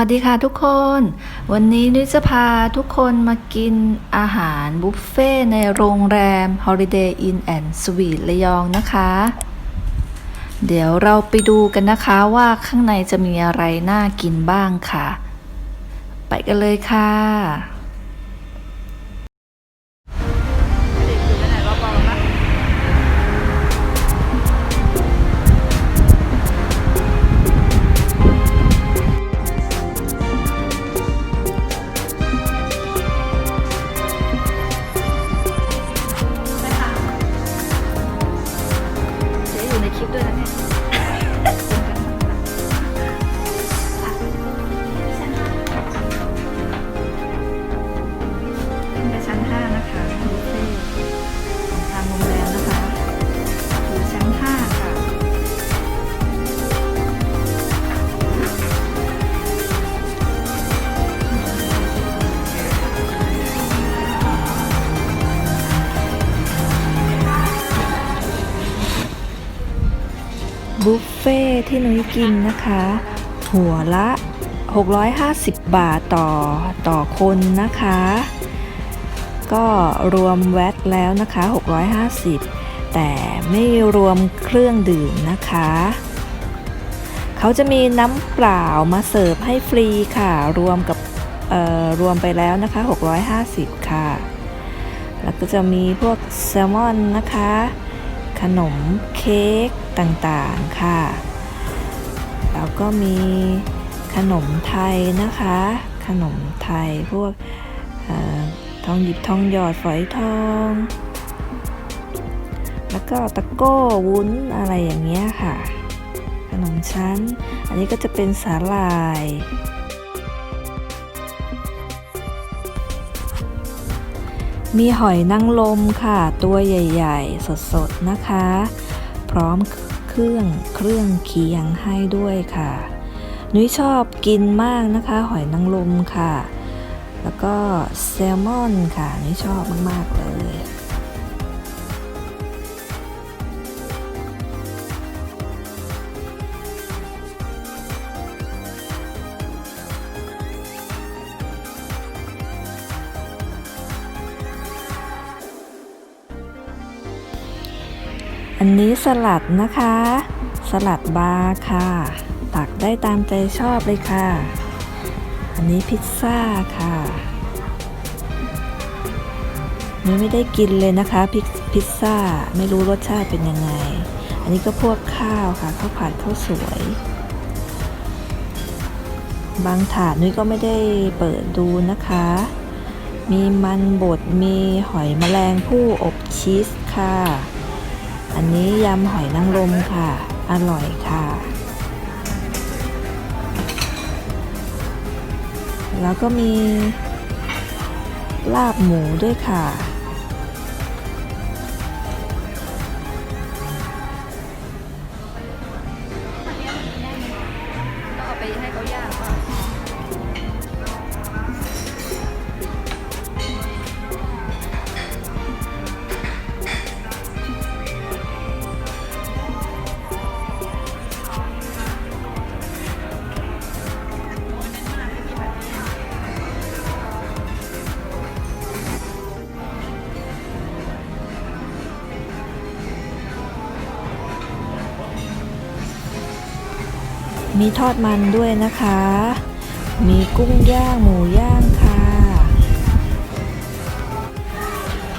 สวัสดีค่ะทุกคน วันนี้นุ้ยจะพาทุกคนมากินอาหารบุฟเฟ่ต์ในโรงแรม Holiday Inn and Suite ระยองนะคะ เดี๋ยวเราไปดูกันนะคะว่าข้างในจะมีอะไรน่ากินบ้างค่ะ ไปกันเลยค่ะ ที่นุ้ยกินนะคะ หัวละ 650 บาทต่อต่อคนนะคะ ก็รวมแวตแล้วนะคะ 650 แต่ไม่รวมเครื่องดื่มนะคะ เขาจะมีน้ำเปล่ามาเสิร์ฟให้ฟรีค่ะ รวมกับรวมไปแล้วนะคะ 650 ค่ะ แล้วก็จะมีพวกแซลมอนนะคะ ขนมเค้กต่างๆ ค่ะ แล้วก็มีขนมไทยนะคะ ขนมไทยพวกอทองหยิบทองหยอดฝอยทอง แล้วก็ตะโก้วุ้นอะไรอย่างเงี้ยค่ะ ขนมชั้น อันนี้ก็จะเป็นสาหร่ายมีหอยนางรมค่ะ ตัวใหญ่ ๆ สด ๆ นะคะ พร้อมเรื่อง เครื่องเคียงให้ด้วยค่ะนุ้ยชอบกินมากนะคะ หอยนางรมค่ะ แล้วก็แซลมอนค่ะนุ้ยชอบมากๆเลย นี้สลัดนะคะ สลัดบาร์ค่ะ ตักได้ตามใจชอบเลยค่ะ อันนี้พิซซ่าค่ะนี่ไม่ได้กินเลยนะคะพิพิซซ่าไม่รู้รสชาติเป็นยังไง อันนี้ก็พวกข้าวค่ะข้าวผัดข้าวสวย บางถาดนุ้ยก็ไม่ได้เปิดดูนะคะ มีมันบดมีหอยแมลงผู้อบชีสค่ะ อันนี้ยำหอยนางรมค่ะ อร่อยค่ะ แล้วก็มี ลาบหมูด้วยค่ะ เอาไปให้เขาย่าง มีทอดมันด้วยนะคะ มีกุ้งย่างหมูย่างค่ะ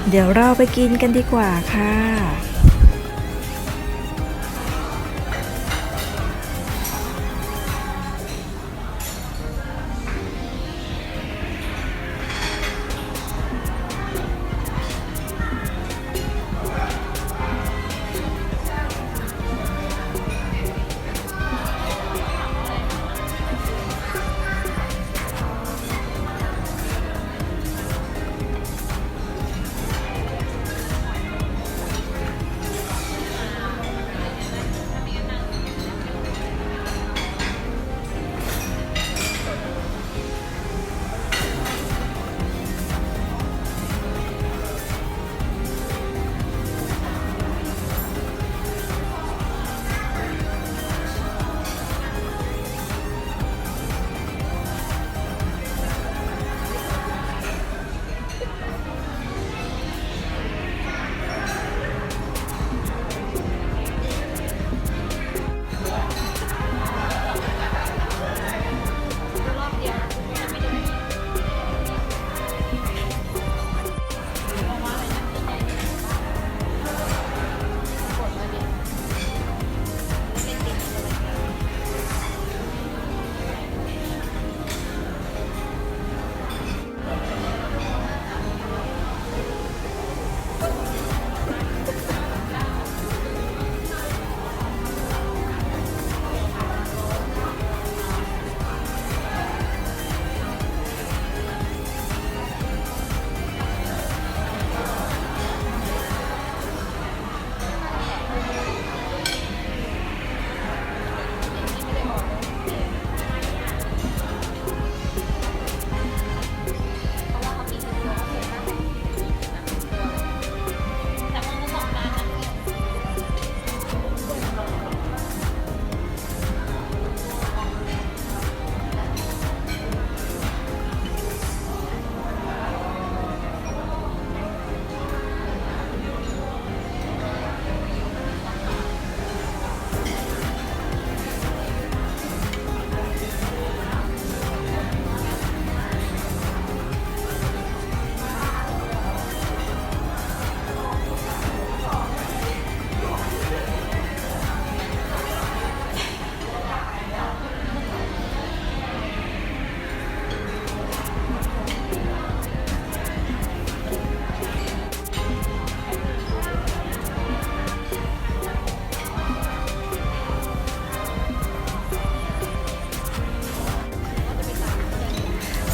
เดี๋ยวเราไปกินกันดีกว่าค่ะ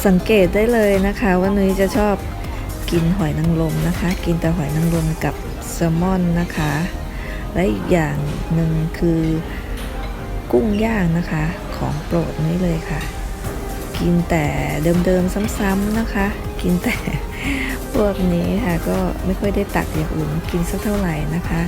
สังเกตได้เลยนะคะว่านุ้ยจะชอบกินหอยนางรมนะคะ กินแต่หอยนางรมกับแซลมอนนะคะ และอีกอย่างหนึ่งคือกุ้งย่างนะคะของโปรดนุ้ยเลยค่ะ กินแต่เดิมๆซ้ำๆนะคะ กินแต่พวกนี้ค่ะก็ไม่ค่อยได้ตักอย่างอื่นกินสักเท่าไหร่นะคะ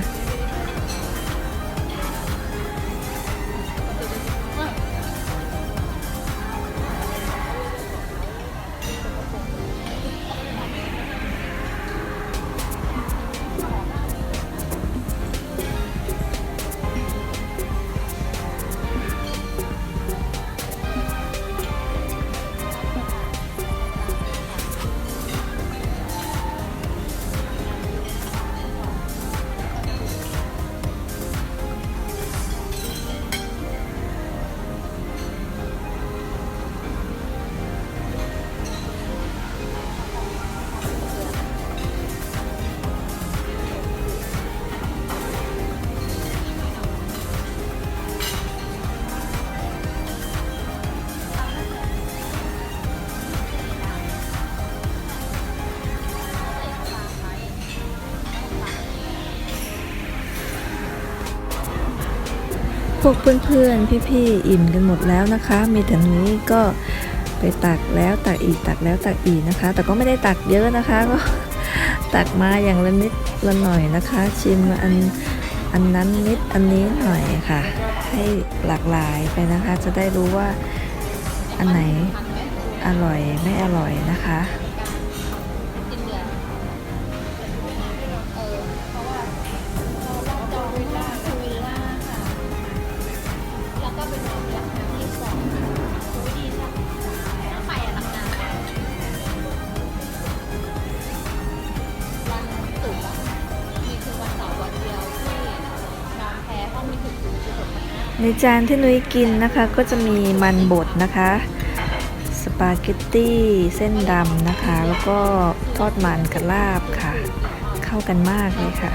วกเพื่อนๆ พี่ๆ อิ่มกันหมดแล้วนะคะ มีแต่นุ้ก็ไปตักแล้วตักอีกตักแล้วตักอีกนะคะ แต่ก็ไม่ได้ตักเยอะนะคะ ก็ตักมาอย่างละนิดละหน่อยนะคะ ชิมอันอันนั้นนิดอันนี้หน่อยค่ะ ให้หลากหลายไปนะคะ จะได้รู้ว่าอันไหนอร่อยไม่อร่อยนะคะ ในจานที่นุ้ยกินนะคะก็จะมีมันบดนะคะ สปาเกตตี้เส้นดำนะคะ แล้วก็ทอดมันกระลาบค่ะ เข้ากันมากเลยค่ะ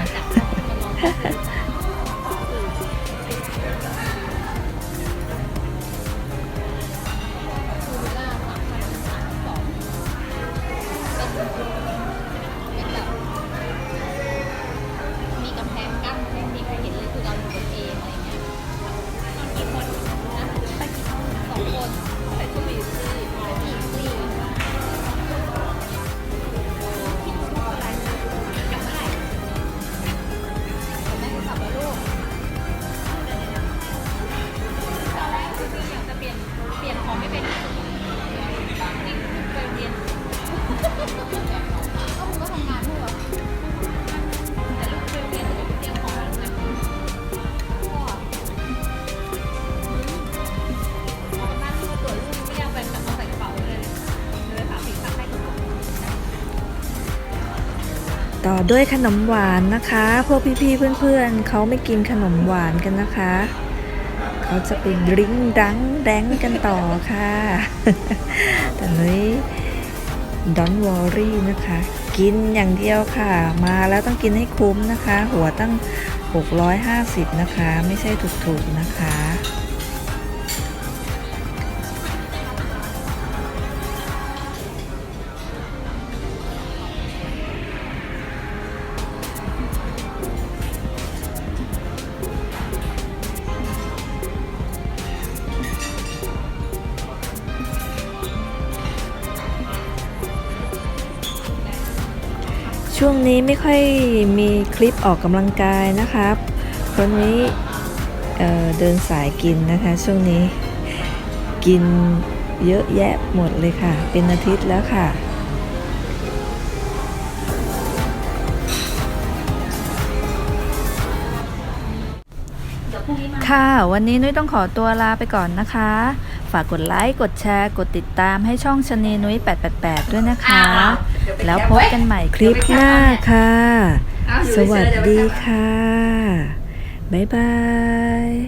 ต่อด้วยขนมหวานนะคะ พวกพี่ๆเพื่อนๆเขาไม่กินขนมหวานกันนะคะ เขาจะไปดริ้งดังแดงกันต่อค่ะ แต่นุ้ยดอนวอรี่นะคะ กินอย่างเดียวค่ะ มาแล้วต้องกินให้คุ้มนะคะ หัวตั้ง 650 นะคะ ไม่ใช่ถูกๆนะคะ ช่วงนี้ไม่ค่อยมีคลิปออกกำลังกายนะครับคนนี้เเดินสายกินนะคะ ช่วงนี้กินเยอะแยะหมดเลยค่ะ เป็นอาทิตย์แล้วค่ะ ค่ะ วันนี้นุ้ยต้องขอตัวลาไปก่อนนะคะ ฝากกดไลค์ กดแชร์ กดติดตามให้ช่องชะนีนุ้ย 888 ด้วยนะคะ แล้วพบกันใหม่คลิปหน้าค่ะ สวัสดีค่ะ บ๊ายบาย